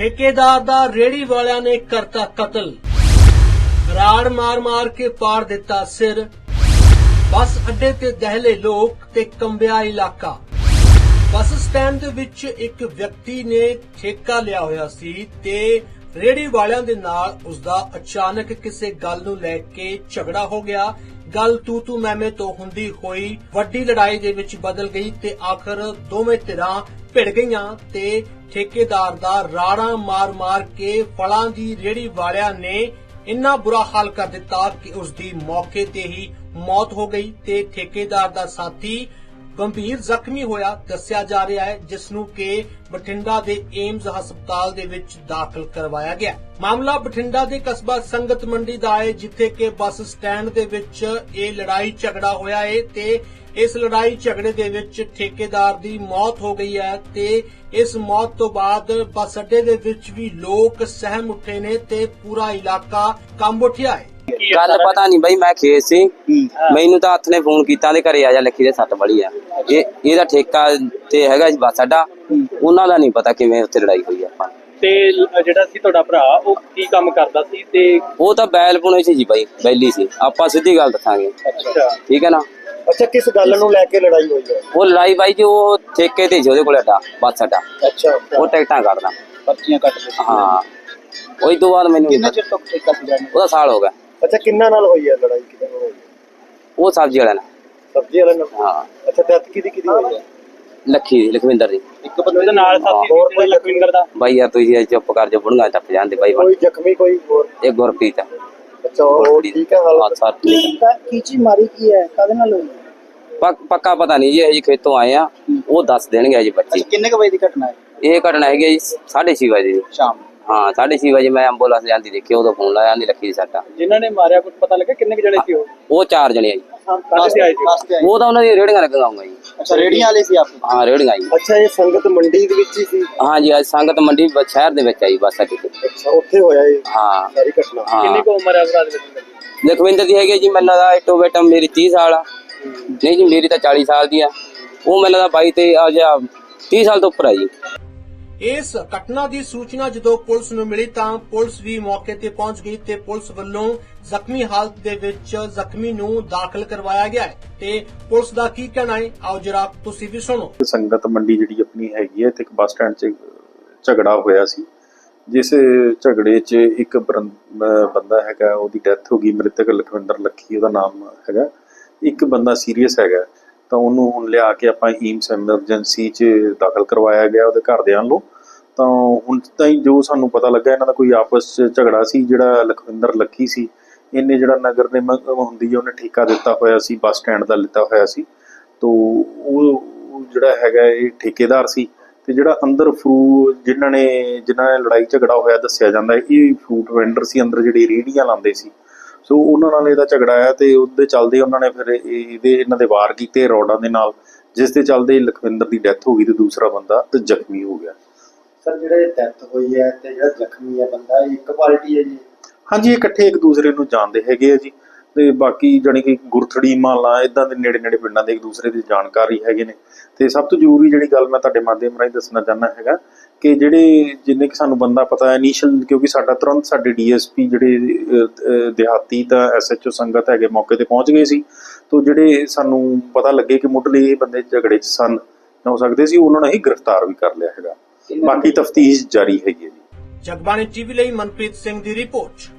ਠੇਕੇਦਾਰ ਦਾ ਰੇੜੀ ਵਾਲਿਆਂ ਨੇ ਕਰਤਾ ਕਤਲ। ਰਾੜ ਮਾਰ-ਮਾਰ ਕੇ ਪਾੜ ਦਿੱਤਾ ਸਿਰ। ਬੱਸ ਅੱਡੇ ਤੇ ਦਹਿਲੇ ਲੋਕ ਤੇ ਕੰਬਿਆ ਇਲਾਕਾ। ਬੱਸ ਸਟੈਂਡ ਦੇ ਵਿੱਚ ਇੱਕ ਵਿਅਕਤੀ ਨੇ ਠੇਕਾ ਲਿਆ ਹੋਇਆ ਸੀ ਤੇ ਰੇੜੀ ਵਾਲਿਆਂ ਦੇ ਨਾਲ ਉਸਦਾ ਅਚਾਨਕ ਕਿਸੇ ਗੱਲ ਨੂੰ ਲੈ ਕੇ ਝਗੜਾ ਹੋ ਗਿਆ। ਗੱਲ ਤੂ ਤੂ ਮੈਮੇ ਤੋਂ ਹੁੰਦੀ ਹੋਈ, ਵੱਡੀ ਲੜਾਈ ਦੇ ਵਿੱਚ ਬਦਲ ਗਈ ਤੇ ਆਖਰ ਦੋਵੇਂ ਧਿਰਾਂ ਭਿੜ ਗਈਆਂ ਤੇ ਠੇਕੇਦਾਰ ਦਾ ਰਾੜਾਂ ਮਾਰ-ਮਾਰ ਕੇ ਫਲਾਂ ਦੀ ਰੇੜੀ ਵਾਲਿਆਂ ਨੇ ਇੰਨਾ ਬੁਰਾ ਹਾਲ ਕਰ ਦਿੱਤਾ ਕਿ ਉਸ ਦੀ ਮੌਕੇ ਤੇ ਹੀ ਮੌਤ ਹੋ ਗਈ ਤੇ ਠੇਕੇਦਾਰ ਦਾ ਸਾਥੀ ਗੰਭੀਰ ਜ਼ਖਮੀ ਹੋਇਆ ਦੱਸਿਆ ਜਾ ਰਿਹਾ ਹੈ ਜਿਸ ਨੂੰ ਕਿ ਬਠਿੰਡਾ ਦੇ ਏਮਜ਼ ਹਸਪਤਾਲ ਦੇ ਵਿੱਚ ਦਾਖਲ ਕਰਵਾਇਆ ਗਿਆ। ਮਾਮਲਾ ਬਠਿੰਡਾ ਦੇ ਕਸਬਾ ਸੰਗਤ ਮੰਡੀ ਦਾ ਹੈ, ਜਿੱਥੇ ਕਿ ਬੱਸ ਸਟੈਂਡ ਦੇ ਵਿੱਚ ਇਹ ਲੜਾਈ ਝਗੜਾ ਹੋਇਆ ਹੈ ਤੇ ਇਸ ਲੜਾਈ ਝਗੜੇ ਦੇ ਵਿੱਚ ਠੇਕੇਦਾਰ ਦੀ ਮੌਤ ਹੋ ਗਈ ਹੈ ਤੇ ਇਸ ਮੌਤ ਤੋਂ ਬਾਅਦ ਬੱਸ ਅੱਡੇ ਦੇ ਵਿੱਚ ਵੀ ਲੋਕ ਸਹਿਮ ਉੱਠੇ ਨੇ ਤੇ ਪੂਰਾ ਇਲਾਕਾ ਕੰਬ ਉੱਠਿਆ ਹੈ। ਗੱਲ ਪਤਾ ਨਹੀਂ ਬਈ ਮੈਂ ਖੇਤ ਸੀ। ਮੈਨੂੰ ਤਾਂ ਹੱਥ ਨੇ ਫੋਨ ਕੀਤਾ ਤੇ ਘਰੇ ਆ ਜਾ ਲੱਖੀ ਦੇ ਸੱਟ ਬੜੀ ਆ। ਇਹ ਇਹਦਾ ਠੇਕਾ ਤੇ ਹੈਗਾ ਜੀ ਬੱਸ ਅੱਡਾ। ਉਹਨਾਂ ਦਾ ਨਹੀਂ ਪਤਾ ਕਿਵੇਂ ਉੱਥੇ ਲੜਾਈ ਹੋਈ ਆਪਾਂ। ਤੇ ਜਿਹੜਾ ਸੀ ਤੁਹਾਡਾ ਭਰਾ ਉਹ ਕੀ ਕੰਮ ਕਰਦਾ ਸੀ ਤੇ ਉਹ ਤਾਂ ਬੈਲ ਪੁਣੇ ਸੀ ਜੀ ਬਾਈ ਬੈਲੀ ਸੀ। ਆਪਾਂ ਸਿੱਧੀ ਗੱਲ ਦੱਸਾਂਗੇ। ਅੱਛਾ। ਠੀਕ ਹੈ ਨਾ? ਅੱਛਾ ਕਿਸ ਗੱਲ ਨੂੰ ਲੈ ਕੇ ਲੜਾਈ ਹੋਈ ਹੈ? ਉਹ ਲੜਾਈ ਬਾਈ ਜੀ ਉਹ ਠੇਕੇ ਤੇ ਉਹਦੇ ਕੋਲ ਅੱਡਾ ਬੱਸ ਅੱਡਾ। ਅੱਛਾ ਉਹ ਟਿਕਟਾਂ ਕੱਢਦਾ। ਪਰਚੀਆਂ ਕੱਟਦੇ ਹਾਂ। ਉਹੀ ਤੋਂ ਬਾਅਦ ਮੈਨੂੰ ਕਿੰਨੇ ਚਿਰ ਤੋਂ ਠੇਕਾ ਸੀ ਉਹਦਾ ਸਾਲ ਹੋ ਗਿਆ। ਅੱਛਾ ਕਿੰਨਾ ਨਾਲ ਹੋਈ ਹੈ ਲੜਾਈ? ਕਿਹਦੇ ਨਾਲ ਹੋਈ ਹੈ? ਉਹ ਸਬਜ਼ੀ ਵਾਲਾ ਨਾ ਸਬਜ਼ੀ ਵਾਲੇ ਨਾਲ? ਹਾਂ। ਅੱਛਾ ਡੈਥ ਕਿਹਦੀ ਕਿਹਦੀ ਹੋਈ ਹੈ? ਲੱਖੀ ਦੀ ਲਖਵਿੰਦਰ ਦੀ। ਇੱਕ ਬੰਦੇ ਉਹਦੇ ਨਾਲ ਸਾਥੀ ਹੋਰ ਕੋਈ ਲਖਵਿੰਦਰ ਦਾ? ਬਾਈ ਯਾਰ ਤੁਸੀਂ ਇਹ ਚੁੱਪ ਕਰ ਜਾ ਬੁੜੀਆਂ ਟੱਪ ਜਾਂਦੇ ਬਾਈ। ਕੋਈ ਜ਼ਖਮੀ ਕੋਈ ਹੋਰ? ਇਹ ਗੁਰਪ੍ਰੀਤ ਆ। ਅੱਛਾ ਉਹ ਗੁਰਪ੍ਰੀਤ। ਠੀਕ ਹੈ ਹਾਂ, ਹਾਲਤ ਸਰ। ਠੀਕ ਆ। ਕੀ ਚੀਜ਼ ਮਾਰੀ ਕੀ ਹੈ? ਕਦੇ ਨਾਲ ਹੋਈ ਪੱਕ- ਪੱਕਾ ਪਤਾ ਨਹੀਂ ਜੀ ਖੇਤੋਂ ਆਏ ਆ ਉਹ ਦੱਸ ਦੇਣਗੇ ਜੀ ਬੱਚੇ। ਕਿੰਨੇ ਕ ਵਜੇ ਦੀ ਘਟਨਾ ਹੈ? ਇਹ ਘਟਨਾ ਹੈਗੀ ਹੈ ਜੀ 6:30 ਵਜੇ। ਦੀ ਸ਼ਾਮ ਹਾਂ 6:30 ਵਜੇ ਮੈਂ ਐਂਬੂਲੈਂਸ ਜਾਂਦੀ ਦੇਖੀ ਉਦੋਂ ਫੋਨ ਲਾਇਆ ਆਂਦੀ ਲੱਖੀ ਦੀ ਸੱਟਾ। ਜਿਨ੍ਹਾਂ ਨੇ ਮਾਰਿਆ ਕੁਝ ਪਤਾ ਲੱਗਾ ਕਿੰਨੇ ਕੁ ਜਣੇ ਸੀ ਉਹ? ਉਹ ਚਾਰ ਜਣੇ ਆ ਜੀ। ਕਾਹਦੇ ਤੇ ਆਏ ਸੀ? ਉਹ ਤਾਂ ਉਹਨਾਂ ਦੀ ਰੇੜੀਆਂ ਲੱਗੀਆਂ ਹੋਊਗਾ ਜੀ। ਅੱਛਾ ਰੇੜੀਆਂ ਵਾਲੇ ਸੀ ਆਪ? ਹਾਂ ਰੇੜੀਆਂ ਜੀ। ਅੱਛਾ ਇਹ ਸੰਗਤ ਮੰਡੀ ਦੇ ਵਿੱਚ ਹੀ ਸੀ? ਹਾਂ ਜੀ ਅੱਜ ਸੰਗਤ ਮੰਡੀ ਬ- ਸ਼ਹਿਰ ਦੇ ਵਿੱਚ ਆਈ ਬੱਸ ਤੇ। ਅੱਛਾ ਉੱਥੇ ਹੋਇਆ ਇਹ? ਹਾਂ। ਸਾਰੀ ਘਟਨਾ। ਕਿੰਨੀ ਕੁ ਉਮਰ ਹੈ ਭਰਾ ਦੇ ਵਿੱਚ? ਲਖਵਿੰਦਰ ਦੀ ਹੈਗੀ ਜੀ ਮੈਨੂੰ ਲੱਗਦਾ ਇਟੋ ਬੇਟਮ ਮੇਰੀ 30 ਸਾਲ ਆ। ਨਹੀਂ ਜੀ ਮੇਰੀ ਤਾਂ 40 ਸਾਲ ਦੀ ਆ। ਉਹ ਮੈਨੂੰ ਲੱਗਦਾ 22 ਤੇ ਆ ਜਾ 30 ਸਾਲ ਤੋਂ ਉੱਪਰ ਆ ਜੀ। ਇਸ ਘਟਨਾ ਦੀ ਸੂਚਨਾ ਜਦੋਂ ਪੁਲਿਸ ਨੂੰ ਮਿਲੀ ਤਾਂ ਪੁਲਿਸ ਵੀ ਮੌਕੇ ਤੇ ਪਹੁੰਚ ਗਈ ਤੇ ਪੁਲਿਸ ਵੱਲੋਂ ਜ਼ਖਮੀ ਹਾਲਤ ਦੇ ਵਿੱਚ ਜ਼ਖਮੀ ਨੂੰ ਦਾਖਲ ਕਰਵਾਇਆ ਗਿਆ ਹੈ। ਤੇ ਪੁਲਿਸ ਦਾ ਕੀ ਕਹਿਣਾ ਹੈ? ਆਓ ਜਰਾ ਤੁਸੀਂ ਵੀ ਸੁਣੋ। ਸੰਗਤ ਮੰਡੀ ਜਿਹੜੀ ਆਪਣੀ ਹੈਗੀ ਹੈ ਤੇ ਇੱਕ ਬੱਸ ਸਟੈਂਡ 'ਚ ਝਗੜਾ ਹੋਇਆ ਸੀ, ਜਿਸ ਝਗੜੇ 'ਚ ਇੱਕ ਬਰਨ- ਬੰਦਾ ਹੈਗਾ, ਉਹਦੀ ਡੈਥ ਹੋ ਗਈ, ਮ੍ਰਿਤਕ ਲਖਵਿੰਦਰ ਲੱਖੀ ਉਹਦਾ ਨਾਮ ਹੈਗਾ। ਇੱਕ ਬੰਦਾ ਸੀਰੀਅਸ ਹੈਗਾ। ਤਾਂ ਉਹਨੂੰ ਹੁਣ ਲਿਆ ਕੇ ਆਪਾਂ ਈਮਸ ਐਮਰਜੈਂਸੀ 'ਚ ਦਾਖਲ ਕਰਵਾਇਆ ਗਿਆ ਉਹਦੇ ਘਰਦਿਆਂ ਨੂੰ ਤਾਂ ਹੁਣ ਤਾਂ ਹੀ ਜੋ ਸਾਨੂੰ ਪਤਾ ਲੱਗਾ, ਇਹਨਾਂ ਦਾ ਕੋਈ ਆਪਸ 'ਚ ਝਗੜਾ ਸੀ, ਜਿਹੜਾ ਲਖਵਿੰਦਰ ਲੱਖੀ ਸੀ। ਇਹਨੇ ਜਿਹੜਾ ਨਗਰ ਨਿਗਮ ਹੁੰਦੀ ਹੈ ਉਹਨੇ ਠੇਕਾ ਦਿੱਤਾ ਹੋਇਆ ਸੀ, ਬੱਸ ਸਟੈਂਡ ਦਾ ਲਿੱਤਾ ਹੋਇਆ ਸੀ। ਤੋ ਉਹ ਜਿਹੜਾ ਹੈਗਾ, ਇਹ ਠੇਕੇਦਾਰ ਸੀ ਤੇ ਜਿਹੜਾ ਅੰਦਰ ਫਰੂ, ਜਿਨ੍ਹਾਂ ਨੇ ਜਿਨ੍ਹਾਂ ਨੇ ਲੜਾਈ ਝਗੜਾ ਹੋਇਆ ਦੱਸਿਆ ਜਾਂਦਾ, ਇਹ ਫਰੂਟ ਵੈਂਡਰ ਸੀ, ਅੰਦਰ ਜਿਹੜੀ ਰੇਹੜੀਆਂ ਲਾਉਂਦੇ ਸੀ। ਸੋ ਉਹਨਾਂ ਨਾਲ ਇਹਦਾ ਝਗੜਾ ਆਇਆ ਤੇ ਉਹਦੇ ਚੱਲਦੇ ਉਹਨਾਂ ਨੇ ਫਿਰ ਇਹ- ਇਹਦੇ ਇਹਨਾਂ ਦੇ ਵਾਰ ਕੀਤੇ ਰੋਡਾਂ ਦੇ ਨਾਲ ਜਿਸ ਦੇ ਚੱਲਦੇ ਲਖਵਿੰਦਰ ਦੀ ਡੈਥ ਹੋ ਗਈ ਤੇ ਦੂਸਰਾ ਬੰਦਾ ਤੇ ਜ਼ਖਮੀ ਹੋ ਗਿਆ। ਸਰ ਜਿਹੜਾ ਡੈਥ ਹੋਈ ਹੈ ਤੇ ਜਿਹੜਾ ਜ਼ਖਮੀ ਹੈ ਬੰਦਾ ਇਹ ਇੱਕ ਪਾਰਟੀ ਹੈ ਜੀ? ਹਾਂਜੀ ਇਕੱਠੇ ਇੱਕ ਦੂਸਰੇ ਨੂੰ ਜਾਣਦੇ ਹੈਗੇ ਆ ਜੀ। ਤੇ ਬਾਕੀ ਜਾਣੀ ਕਿ ਗੁਰਥੜੀ ਮਾਲਾ ਇਦਾਂ ਦੇ ਨੇੜੇ ਨੇੜੇ ਪਿੰਡਾਂ ਦੇ ਇੱਕ ਦੂਸਰੇ ਦੀ ਜਾਣਕਾਰੀ ਹੈਗੇ ਨੇ। ਤੇ ਸਭ ਤੋਂ ਜ਼ਰੂਰੀ ਜਿਹੜੀ ਗੱਲ ਮੈਂ ਤੁਹਾਡੇ ਮਾਧਿਅਮ ਰਾਹੀਂ ਦੱਸਣਾ ਚਾਹੁੰਦਾ ਹੈਗਾ ਕਿ ਜਿਹੜੇ ਜਿੰਨੇ ਕਿ ਸਾਨੂੰ ਬੰਦਾ ਪਤਾ ਹੈ ਇਨੀਸ਼ੀਅਲ ਕਿਉਂਕਿ ਸਾਡਾ ਤੁਰੰਤ ਸਾਡੇ ਡੀਐਸਪੀ ਜਿਹੜੇ ਦਿਹਾਤੀ ਤਾਂ ਐਸਐਚਓ ਸੰਗਤ ਹੈਗੇ ਮੌਕੇ ਤੇ ਪਹੁੰਚ ਗਏ ਸੀ। ਤੋਂ ਜਿਹੜੇ ਸਾਨੂੰ ਪਤਾ ਲੱਗੇ ਕਿ ਮੁੱਢਲੇ ਇਹ ਬੰਦੇ ਝਗੜੇ 'ਚ ਸਨ ਹੋ ਸਕਦੇ ਸੀ ਉਹਨਾਂ ਨੂੰ ਹੀ ਗ੍ਰਿਫਤਾਰ ਵੀ ਕਰ ਲਿਆ ਹੈਗਾ। ਬਾਕੀ ਤਫਤੀਸ਼ ਜਾਰੀ ਹੈਗੀ ਹੈ ਜੀ। ਜਗਬਾਣੀ ਟੀਵੀ ਲਈ ਮਨਪ੍ਰੀਤ ਸਿੰਘ ਦੀ ਰਿਪੋਰਟ।